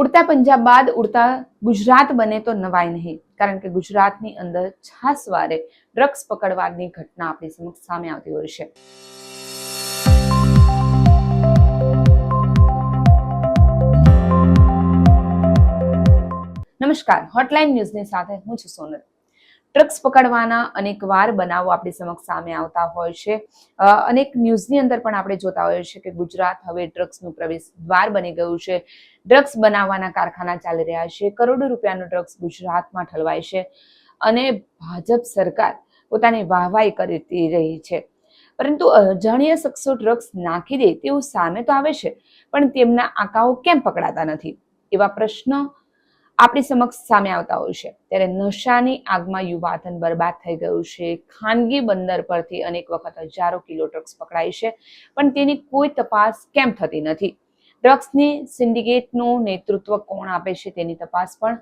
ઉડતા પંજાબ બાદ ઉડતા ગુજરાત બને તો નવાય નહીં. કારણ કે ગુજરાતની અંદર છાસવારે ડ્રગ્સ પકડવાની ઘટના આપણી સમક્ષ સામે આવતી હોય છે. નમસ્કાર હોટલાઇન ન્યૂઝની સાથે હું છું સોનલ. ડ્રગ્સ પકડવાના અનેક વાર બનાવો આપણી સમક્ષ સામે આવતા હોય છે. અનેક ન્યૂઝની અંદર પણ આપણે જોતા હોઈએ છીએ કે ગુજરાત હવે ડ્રગ્સનું પ્રવેશ દ્વાર બની ગયું છે. ડ્રગ્સ બનાવવાના કારખાના ચાલી રહ્યા છે. કરોડો રૂપિયાનું ડ્રગ્સ ગુજરાતમાં ઠલવાય છે અને ભાજપ સરકાર પોતાની વાહવાઈ કરી રહી છે. પરંતુ અજાણ્યા શખ્સો ડ્રગ્સ નાખી દે તેવું સામે તો આવે છે, પણ તેમના આંકાઓ કેમ પકડાતા નથી? એવા પ્રશ્ન આપણી સમક્ષ સામે આવતા હોય છે. ત્યારે નશાની આગમાં યુવાધન બરબાદ થઈ ગયું છે. ખાનગી બંદર પરથી અનેક વખત હજારો કિલો ડ્રગ્સ પકડાય છે. પણ તેની કોઈ તપાસ કેમ થતી નથી? ડ્રગ્સની સિન્ડિકેટનું નેતૃત્વ કોણ આપે છે તેની તપાસ પણ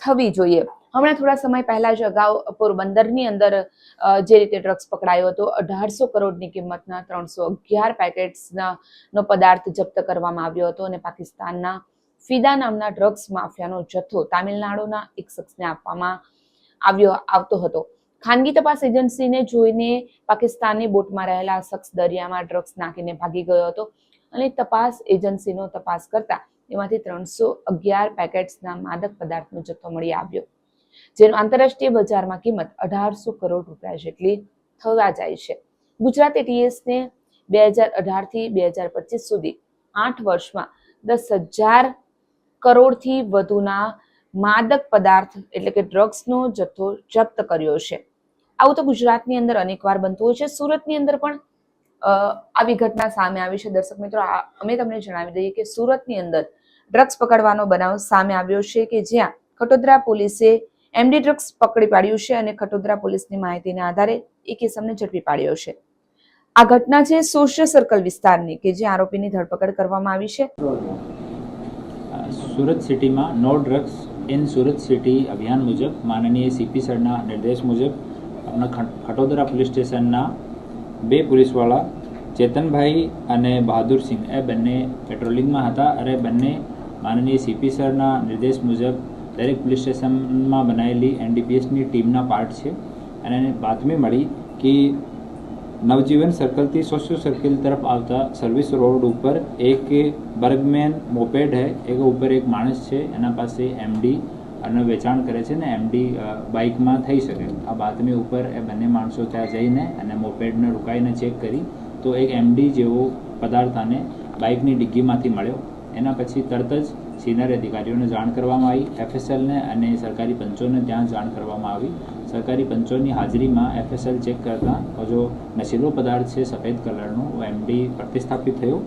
થવી જોઈએ. હમણાં થોડા સમય પહેલા જ અગાઉ પોરબંદરની અંદર જે રીતે ડ્રગ્સ પકડાયો હતો, અઢારસો કરોડની કિંમતના ત્રણસો અગિયાર પેકેટ્સના નો પદાર્થ જપ્ત કરવામાં આવ્યો હતો અને પાકિસ્તાનના ફિદા નામના ડ્રગ્સ માફિયાનો જથ્થો તામિલનાડુના એક શખ્સને આપવામાં આવ્યો, આવતો હતો. ખાનગી તપાસ એજન્સીને જોઈને પાકિસ્તાનની બોટમાં રહેલા શખ્સ દરિયામાં ડ્રગ્સ નાખીને ભાગી ગયો હતો અને તપાસ એજન્સીનો તપાસ કરતા એમાંથી ત્રણસો અગિયાર પેકેટ્સના માદક પદાર્થનો જથ્થો મળી આવ્યો, જેનો આંતરરાષ્ટ્રીય બજારમાં કિંમત અઢારસો કરોડ રૂપિયા જેટલી થવા જાય છે. ગુજરાત ટીએસને બે હજાર અઢારથી બે હજાર પચીસ સુધી આઠ વર્ષમાં દસ હજાર કરોડથી વધુના માદક પદાર્થ એટલે કે ડ્રગ્સનો જથ્થો જપ્ત કર્યો છે. આવું તો ગુજરાતની અંદર અનેકવાર બનતું હોય છે. સુરતની અંદર પણ આવી ઘટના સામે આવી છે. દર્શક મિત્રો અમે તમને જણાવી દઈએ કે સુરતની અંદર ડ્રગ્સ પકડવાનો બનાવ સામે આવ્યો છે કે જ્યાં ખટોદરા પોલીસે એમડી ડ્રગ્સ પકડી પાડ્યું છે અને ખટોદરા પોલીસની માહિતીના આધારે એ કિસમને ઝડપી પાડ્યો છે. આ ઘટના છે સોશિયલ સર્કલ વિસ્તારની કે જે આરોપીની ધરપકડ કરવામાં આવી છે. સુરત સિટીમાં no drugs in Surat city અભિયાન મુજબ, માનનીય સીપી સરના નિર્દેશ મુજબ આપણા ખટોદરા પોલીસ સ્ટેશનના બે પોલીસવાળા ચેતનભાઈ અને બહાદુરસિંહ એ બંને પેટ્રોલિંગમાં હતા અને બંને માનનીય સીપી સરના નિર્દેશ મુજબ દરેક પોલીસ સ્ટેશનમાં બનાવેલી એનડીપીએસની ટીમના પાર્ટ છે. અને બાતમી મળી કે નવજીવન સર્કલથી સોશિયો સર્કલ તરફ આવતા સર્વિસ રોડ ઉપર એક બર્ગમેન મોપેડ હે એક ઉપર એક માણસ છે એના પાસે એમડી અને વેચાણ કરે છે ને એમડી બાઇકમાં થઈ શકે આ બાતમી ઉપર એ બંને માણસો ત્યાં જઈને અને મોપેડને રોકાઈને ચેક કરી તો એક એમડી જેવો પદાર્થ આને બાઇકની ડિગ્ગીમાંથી મળ્યો એના પછી તરત જ સિનિયર અધિકારીઓને જાણ કરવામાં આવી એફએસએલને અને સરકારી પંચોને ત્યાં જાણ કરવામાં આવી. સરકારી પંચોની હાજરીમાં એફએસએલ ચેક કરતાં જો નશીલો પદાર્થ છે સફેદ કલરનો એમડી પ્રતિસ્થાપિત થયો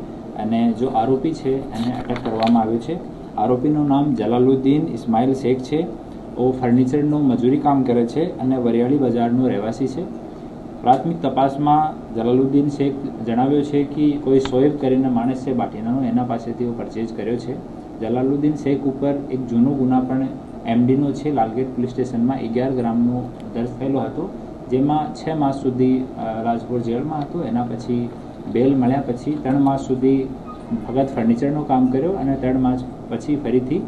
અને જો આરોપી છે એને અટક કરવામાં આવ્યો છે. આરોપીનું નામ જલાલુદ્દીન ઇસ્માઇલ શેખ છે. ઓ ફર્નિચરનું મજૂરી કામ કરે છે અને વરિયાળી બજારનો રહેવાસી છે. પ્રાથમિક તપાસમાં જલાલુદ્દીન શેખ જણાવ્યો છે કે કોઈ સોએબ કરીને માણસ છે બાટીનાનો એના પાસેથી પરચેઝ કર્યો છે. જલાલુદ્દીન શેખ ઉપર એક જૂનો ગુના પણ એમડીનો છે. લાલગેટ પોલીસ સ્ટેશનમાં અગિયાર ગ્રામનો દર્જ થયેલો હતો. જેમાં છ માસ સુધી રાજકોટ જેલમાં હતો. એના પછી બેલ મળ્યા પછી ત્રણ માસ સુધી ફક્ત ફર્નિચરનું કામ કર્યું અને ત્રણ માસ પછી ફરીથી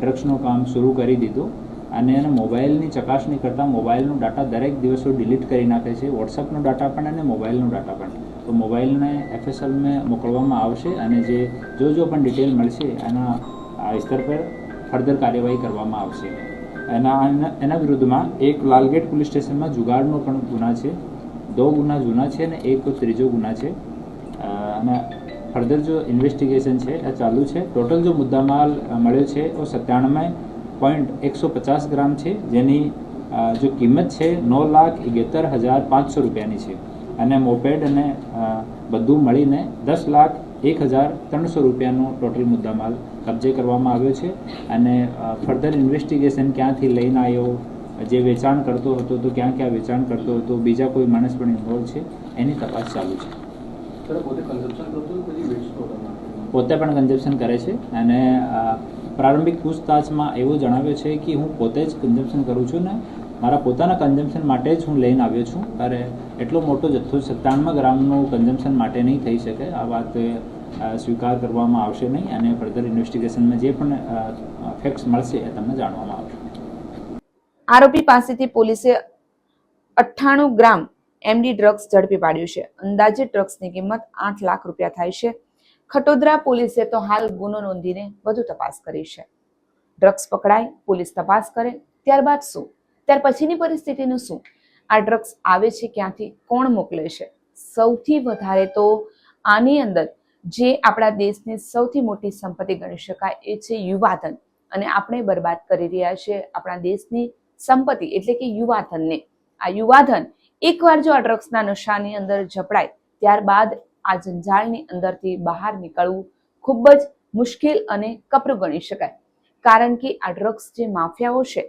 ડ્રગ્સનું કામ શરૂ કરી દીધું. અને એને મોબાઈલની ચકાસણી કરતાં મોબાઈલનો ડાટા દરેક દિવસો ડિલીટ કરી નાખે છે. વોટ્સઅપનો ડાટા પણ અને મોબાઈલનો ડાટા પણ. તો મોબાઈલને એફએસએલને મોકલવામાં આવશે અને જે જો જો પણ ડિટેલ મળશે, એના આ સ્તર પર ફર્ધર કાર્યવાહી કરવામાં આવશે. એના, એના- વિરુદ્ધમાં એક લાલગેટ પોલીસ સ્ટેશનમાં જુગાડનો પણ ગુના છે. દો ગુના જૂના છે અને એક ત્રીજો ગુના છે. અને ફર્ધર જો ઇન્વેસ્ટિગેશન છે, એ ચાલુ છે. ટોટલ જો મુદ્દામાલ મળ્યો છે એ સત્તાણું પોઈન્ટ એકસો પચાસ ગ્રામ છે. જેની જો કિંમત છે નવ લાખ એગેતર હજાર પાંચસો રૂપિયાની છે. અને મોપેડ અને બધું મળીને દસ લાખ એક હજાર ત્રણસો રૂપિયાનો ટોટલ મુદ્દામાલ કબજે કરવામાં આવ્યો છે. અને ફર્ધર ઇન્વેસ્ટિગેશન ક્યાંથી લઈને આવ્યો જે વેચાણ કરતો હતો તો ક્યાં ક્યાં વેચાણ કરતો હતો બીજા કોઈ માણસ પણ ઇન્વોલ્વ છે એની તપાસ ચાલુ છે. પોતે પણ કન્ઝપ્શન કરે છે. અને પ્રારંભિક પૂછતાછમાં એવું જણાવ્યું છે કે હું પોતે જ કન્ઝમ્પશન કરું છું ને મારા પોતાના કન્ઝમ્પશન માટે જ હું લઈને આવ્યો છું. ત્યારે એટલો મોટો જથ્થો સત્તાણમાં ગ્રામનું કન્ઝમ્પશન માટે નહીં થઈ શકે. આ વાત સ્વીકાર કરવામાં આવશે નહીં અને ફર્ધર ઇન્વેસ્ટિગેશનમાં જે પણ ફેક્ટ્સ મળશે એ તમને જાણવામાં આવશે. આરોપી પાસેથી પોલીસે અઠ્ઠાણું ગ્રામ એમડી ડ્રગ્સ ઝડપી પાડ્યું છે. અંદાજે ડ્રગ્સની કિંમત આઠ લાખ રૂપિયા થાય છે. ખટોદરા પોલીસે તો હાલ ગુનો નોંધીને વધુ તપાસ કરી છે. ડ્રગ્સ પકડાય, પોલીસ તપાસ કરે, ત્યારબાદ શું? ત્યાર પછીની પરિસ્થિતિનું શું? આ ડ્રગ્સ આવે છે ક્યાંથી? કોણ મોકલે છે? સૌથી વધારે તો આની અંદર જે આપણા દેશની સૌથી મોટી સંપત્તિ ગણી શકાય એ છે યુવાધન. અને આપણે બરબાદ કરી રહ્યા છે આપણા દેશની સંપત્તિ, એટલે કે યુવાધનને. આ યુવાધન એકવાર જો આ ડ્રગ્સના નશાની અંદર જપડાય ત્યારબાદ આ જંજાળની અંદરથી બહાર નીકળવું ખૂબ જ મુશ્કેલ અને કપરું ગણી શકાય. કારણ કે આ ડ્રગ્સ જે માફિયાઓ છે,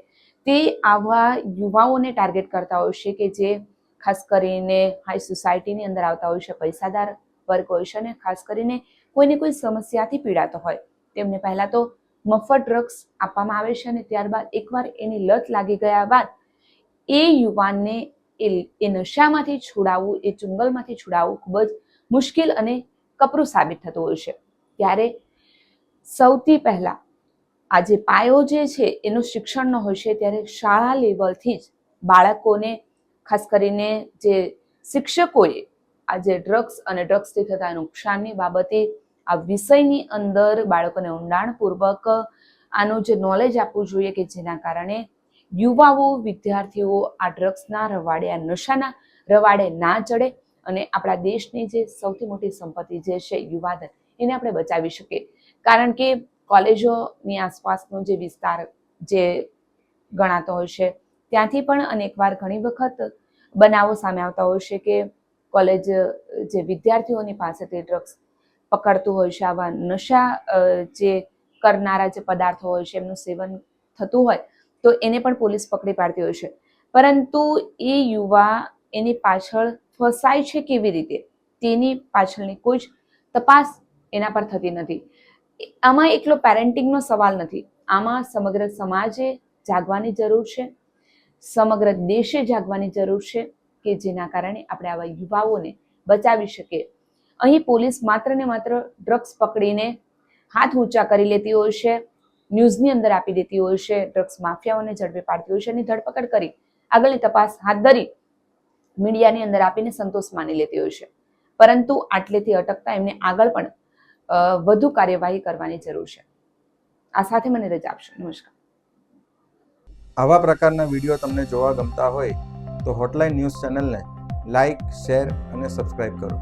તે આવા યુવાઓને ટાર્ગેટ કરતા હોય છે કે જે ખાસ કરીને હાઈ સોસાયટીની અંદર આવતા હોય છે, પૈસાદાર વર્ગ હોય છે અને ખાસ કરીને કોઈને કોઈ સમસ્યાથી પીડાતો હોય. તેમને પહેલા તો મફત ડ્રગ્સ આપવામાં આવે છે અને ત્યારબાદ એકવાર એની લત લાગી ગયા બાદ એ યુવાનને એ નશામાંથી છોડાવવું, એ ચુંગલમાંથી છોડાવવું ખૂબ જ મુશ્કેલ અને કપરું સાબિત થતું હોય છે. ત્યારે સૌથી પહેલાં આ જે પાયો જે છે એનો શિક્ષણનો હોય છે, ત્યારે શાળા લેવલથી જ બાળકોને, ખાસ કરીને જે શિક્ષકોએ આ જે ડ્રગ્સ અને ડ્રગ્સથી થતા નુકસાનની બાબતે આ વિષયની અંદર બાળકોને ઊંડાણપૂર્વક આનું જે નોલેજ આપવું જોઈએ કે જેના કારણે યુવાઓ, વિદ્યાર્થીઓ આ ડ્રગ્સના રવાડે, આ નશાના રવાડે ના ચડે અને આપણા દેશની જે સૌથી મોટી સંપત્તિ જે છે યુવાધન, એને આપણે બચાવી શકીએ. કારણ કે કોલેજોની આસપાસનો જે વિસ્તાર જે ગણાતો હોય છે, ત્યાંથી પણ અનેકવાર ઘણી વખત બનાવો સામે આવતા હોય છે કે કોલેજ જે વિદ્યાર્થીઓની પાસેથી ડ્રગ્સ પકડતું હોય છે, આવા નશા જે કરનારા જે પદાર્થો હોય છે, એમનું સેવન થતું હોય, તો એને પણ પોલીસ પકડી પાડતી હોય છે. પરંતુ એ યુવા એની પાછળ ફસાય છે કેવી રીતે? તેની પાછળની કોઈ જ તપાસ એના પર થતી નથી. આમાં એકલો પેરેન્ટિંગનો સવાલ નથી. આમાં સમગ્ર સમાજે જાગવાની જરૂર છે. સમગ્ર દેશે જાગવાની જરૂર છે કે જેના કારણે આપણે આવા યુવાઓને બચાવી શકીએ. અહીં પોલીસ માત્ર ને માત્ર ડ્રગ્સ પકડીને હાથ ઊંચા કરી લેતી હોય છે, ન્યૂઝની અંદર આપી દેતી હોય છે, ડ્રગ્સ માફિયાઓને ઝડપી પાડતી હોય છે અને ધરપકડ કરી આગળની તપાસ હાથ ધરી મીડિયાની અંદર આપીને સંતોષ માની લેતી હોય છે. પરંતુ આટલેથી અટકતા એમને આગળ પણ વધુ કાર્યવાહી કરવાની જરૂર છે. આ સાથે મને રજા આપશો. નમસ્કાર. આવા પ્રકારના વીડિયો તમને જોવા ગમતા હોય તો હોટલાઇન ન્યૂઝ ચેનલને લાઇક શેર અને સબસ્ક્રાઇબ કરો.